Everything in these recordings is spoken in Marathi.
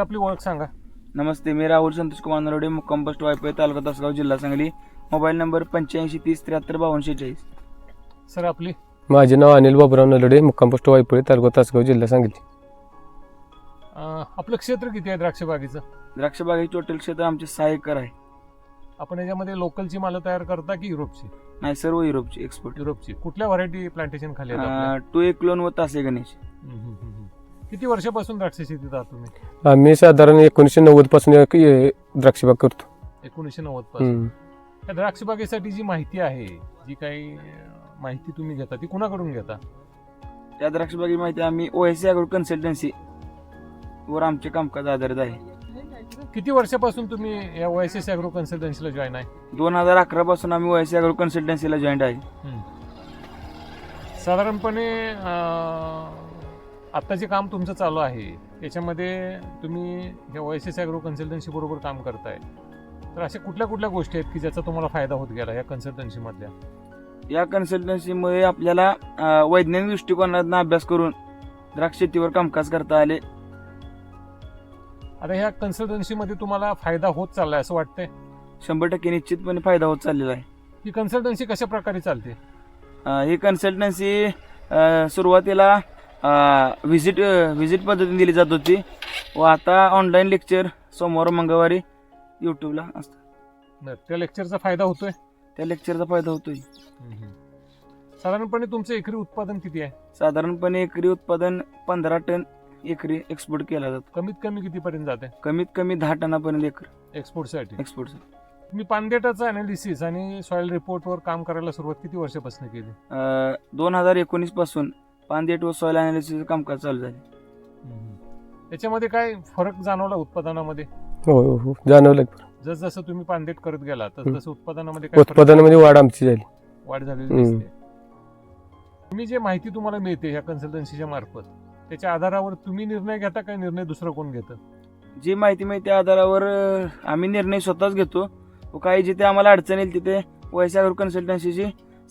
आपली ओळख सांगा. नमस्ते मी राहुल संतोष कुमार नरोडे मुक्काम पोस्ट वायपे तालुका तासगाव जिल्हा सांगली. मोबाईल नंबर पंच्याऐंशी तीस त्र्याहत्तर बावन्न शेहेचाळीस. सर आपली? माझे नाव अनिल बाबुराव नलडे मुक्काम पोस्ट वायपळी तालुका तासगाव जिल्हा सांगली. अं, आपलं क्षेत्र किती आहे द्राक्ष बागेचं द्राक्ष बागेचे टोटल क्षेत्र आमचे सहा एकर आहे. आपण याच्यामध्ये लोकलची मालं तयार करता की युरोपची? नाही सर्व युरोपचे एक्सपोर्ट युरोपची. कुठल्या व्हरायटी प्लांटेशन खाली आहेत आपल्या? टू एक लोन व तासे गणेश. हम्म, हम्म, हम्म, हम्म. किती वर्षापासून द्राक्ष शेतीत आहात तुम्ही? आम्ही साधारण एकोणीसशे नव्वदपासून एक- द्राक्षबाग करतो. एकोणीसशे नव्वदपासून. हम्म. त्या द्राक्ष बागेसाठी जी माहिती आहे जी काही अं, माहिती तुम्ही घेता ती कुणाकडून घेता? त्या द्राक्ष बागे माहिती आम्ही O S C agro consultancy वर आमचे कामकाज आधारित आहे. किती वर्षापासून तुम्ही या ओएसएस अॅग्रो कन्सल्टन्सीला जॉईन आहे? दोन हजार अकरा पासून आम्ही ओ एस सी अग्रो कन्सल्टन्सीला जॉईंट आहे. साधारणपणे अं, आता जे काम तुमचं चालू आहे. त्याच्यामध्ये तुम्ही या ओएसएस अॅग्रो कन्सल्टन्सी बरोबर काम करताय. तर अशा कुठल्या कुठल्या गोष्टी आहेत की ज्याचा तुम्हाला फायदा होत गेला या कन्सल्टन्सीमधल्या या कन्सल्टन्सीमुळे आपल्याला वैज्ञानिक दृष्टिकोनातून अभ्यास करून द्राक्ष शेतीवर कामकाज करता आले. आता ह्या कन्सल्टन्सीमध्ये तुम्हाला फायदा होत चाललाय असं वाटतंय? शंभर टक्के निश्चितपणे फायदा होत चाललेला आहे. ही कन्सल्टन्सी कशा प्रकारे चालते? अ, ही कन्सल्टन्सी सुरुवातीला व्हिजिट व्हिजिट पद्धतीने दिली जात होती. व आता ऑनलाईन लेक्चर सोमवार मंगळवारी यूट्यूबला असतं. बरं, त्या लेक्चरचा फायदा होतोय? त्या लेक्चरचा फायदा होतोय. साधारणपणे तुमचं एकरी उत्पादन किती आहे? साधारणपणे एकरी उत्पादन पंधरा टन एकरी एक्सपोर्ट केला जातो. कमीत कमी कितीपर्यंत जाते? कमीत कमी दहा टनापर्यंत एकर. एक्सपोर्टसाठी एक्सपोर्ट तुम्ही पानदेटाचं अनालिसिस आणि सॉइल रिपोर्टवर काम करायला सुरुवात किती वर्षापासून केली? दोन हजार एकोणीसपासून पानदेट व सॉइल अनालिसिस कामकाज चालू झाले त्याच्यामध्ये काय फरक जाणवला उत्पादनामध्ये? हो हो, हो. जाणवलं जसजसं तुम्ही पानदेट करत गेला तस. तसं उत्पादनामध्ये काय फरक उत्पादनामध्ये वाढ आमची झाली. वाढ झालेली हम्म. दिसते. तुम्ही जे माहिती तुम्हाला मिळते ह्या कन्सल्टन्सीच्या मार्फत त्याच्या आधारावर तुम्ही निर्णय घेता काय निर्णय दुसरं कोण घेतं? जी माहिती मिळते त्या आधारावर अ, आम्ही निर्णय स्वतःच घेतो. व काही जिथे आम्हाला अडचण येईल तिथे वैशागर कन्सल्टन्सीशी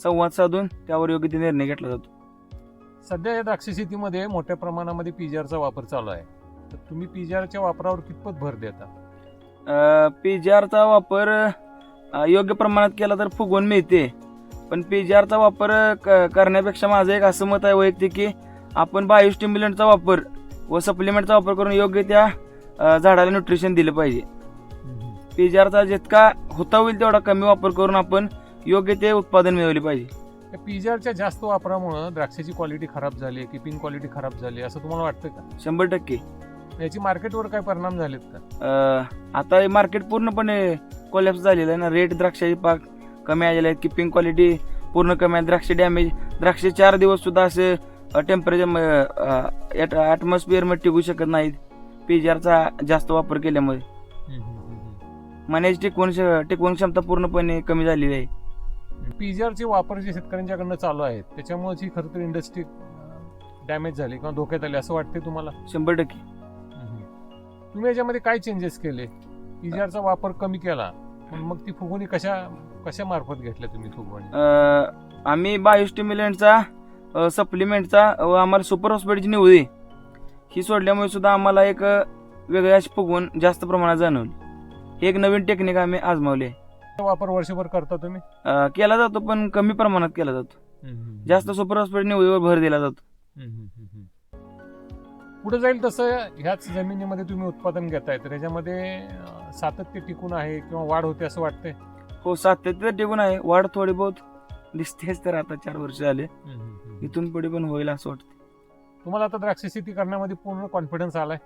संवाद साधून त्यावर योग्य ते निर्णय घेतला जातो. सध्या या द्राक्ष शेतीमध्ये मोठ्या प्रमाणामध्ये पीजीआरचा वापर चालू आहे. तर तुम्ही पीजीआरच्या वापरावर कितपत भर देता? पी जी आरचा वापर योग्य प्रमाणात केला तर फुगवून मिळते. पण पी जी आरचा वापर क- करण्यापेक्षा माझं एक असं मत आहे वैयक्तिक की आपण बायोस्टिम्युलंटचा वापर व सप्लिमेंटचा वापर करून योग्य त्या झाडाला न्यूट्रिशन दिलं पाहिजे. पी जी आरचा जितका होता होईल तेवढा कमी वापर करून आपण योग्य ते उत्पादन मिळवले पाहिजे. या पीजीआरच्या जास्त वापरामुळे द्राक्षाची क्वालिटी खराब झाली किपिंग क्वालिटी खराब झाली असं तुम्हाला वाटतं का? शंभर टक्के. याची मार्केटवर काय परिणाम झालेत का? अ, आता हे मार्केट पूर्णपणे कोलॅप्स झालेलं आहे ना. रेट द्राक्षाचे पाक कमी आलेले आहेत किपिंग क्वालिटी पूर्ण कमी आहे. द्राक्ष डॅमेज द्राक्ष चार दिवस सुद्धा असे टेम्परेचर ॲटमॉस्फिअरमध्ये टिकू शकत नाहीत. पीजीआरचा जास्त वापर केल्यामुळे. मण्याची टिकवून टिकवून क्षमता पूर्णपणे कमी झालेली आहे. पीजीआरचे वापर जे शेतकऱ्यांच्याकडनं चालू आहेत त्याच्यामुळे ही खरं तर इंडस्ट्री डॅमेज झाली किंवा धोक्यात आली असं वाटते तुम्हाला? शंभर टक्के. तुम्ही याच्यामध्ये काय चेंजेस केले? पीजीआरचा वापर कमी केला पण मग ती फुगवणी कशा कशा मार्फत घेतल्या तुम्ही फुगवणी? आम्ही बायोस्टिम्युलंटचा सप्लिमेंटचा व आम्हाला सुपर हॉस्पिटलची निवडी. ही सोडल्यामुळे सुद्धा आम्हाला एक वेगळी अशी फुगवून जास्त प्रमाणात जाणवली. ही एक नवीन टेक्निक आम्ही आजमावली आहे. वापर वर्षभर करता तुम्ही? अ, केला जातो पण कमी प्रमाणात केला जातो. जास्त सुपर निवडीवर भर दिला जातो. पुढे जाईल तसं ह्याच जमिनीमध्ये तुम्ही उत्पादन घेताय तर ह्याच्यामध्ये अं, सातत्य टिकून आहे किंवा वाढ होते असं वाटतंय? हो सातत्य तर टिकून आहे. वाढ थोडी बहुत दिसतेच तर आता चार वर्ष झाले. इथून पुढे पण होईल असं वाटतं तुम्हाला आता द्राक्ष शेती करण्यामध्ये पूर्ण कॉन्फिडन्स आलाय?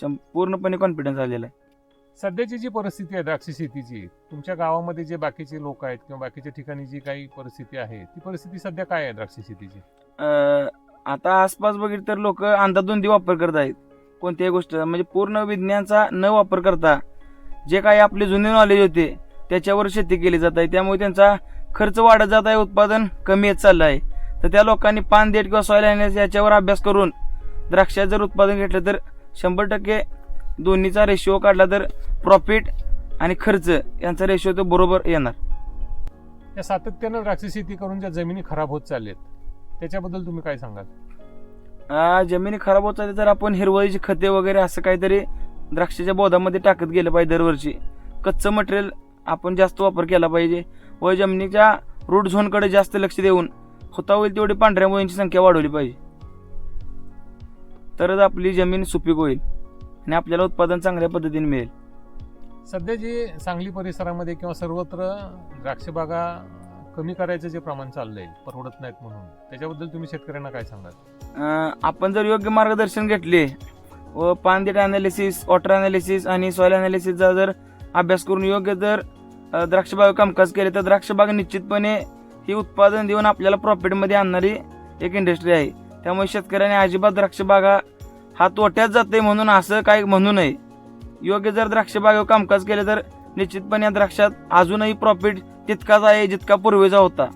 शं- पूर्णपणे कॉन्फिडन्स आलेला आहे. सध्याची जी परिस्थिती आहे द्राक्ष शेतीची तुमच्या गावामध्ये जे बाकीचे लोक आहेत किंवा बाकीच्या ठिकाणी जी काही परिस्थिती आहे ती परिस्थिती सध्या काय आहे द्राक्ष शेतीची? आता आसपास बघितलं तर लोक अंधाधुंदी वापर करत आहेत कोणत्याही गोष्ट. म्हणजे पूर्ण विज्ञानचा न वापर करता जे काही आपले जुने नॉलेज होते त्याच्यावर शेती केली जात आहे. त्यामुळे त्यांचा खर्च वाढत जात आहे उत्पादन कमी येत चाललं आहे. तर त्या लोकांनी पान देठ किंवा सॉयल याच्यावर अभ्यास करून द्राक्षात जर उत्पादन घेतलं तर शंभर टक्के दोन्हीचा रेशिओ काढला तर प्रॉफिट आणि खर्च यांचा रेशिओ तो बरोबर येणार. या सातत्यानं द्राक्ष शेती करून ज्या जमिनी खराब होत चालल्यात त्याच्याबद्दल तुम्ही काय सांगाल? जमिनी खराब होत चालली तर आपण हिरवळीची खते वगैरे असं काहीतरी द्राक्षाच्या बोधामध्ये टाकत गेलं पाहिजे दरवर्षी. कच्चं मटेरियल आपण जास्त वापर केला पाहिजे व जमिनीच्या रूट झोनकडे जास्त लक्ष देऊन होता होईल तेवढी पांढऱ्या मुळींची संख्या वाढवली पाहिजे. तरच आपली जमीन सुपीक होईल. आणि आपल्याला उत्पादन चांगल्या पद्धतीने मिळेल. सध्या जे सांगली परिसरामध्ये किंवा सर्वत्र द्राक्ष बागा कमी करायचं जे प्रमाण चाललंय परवडत नाहीत म्हणून त्याच्याबद्दल तुम्ही शेतकऱ्यांना काय सांगाल? आपण जर योग्य मार्गदर्शन घेतले व पान डेटा अनालिसिस वॉटर अनालिसिस आणि सॉइल अनालिसिसचा जर अभ्यास करून योग्य जर द्राक्षबाग कामकाज केले तर द्राक्षबाग निश्चितपणे ही उत्पादन देऊन आपल्याला प्रॉफिटमध्ये आणणारी एक इंडस्ट्री आहे. त्यामुळे शेतकऱ्यांनी अजिबात द्राक्षबागा हा तोट्यात जाते म्हणून असं काय म्हणू नये. योग्य जर द्राक्षबागेवर कामकाज केले तर निश्चितपणे या द्राक्षात अजूनही प्रॉफिट तितकाच आहे जितका पूर्वीचा होता.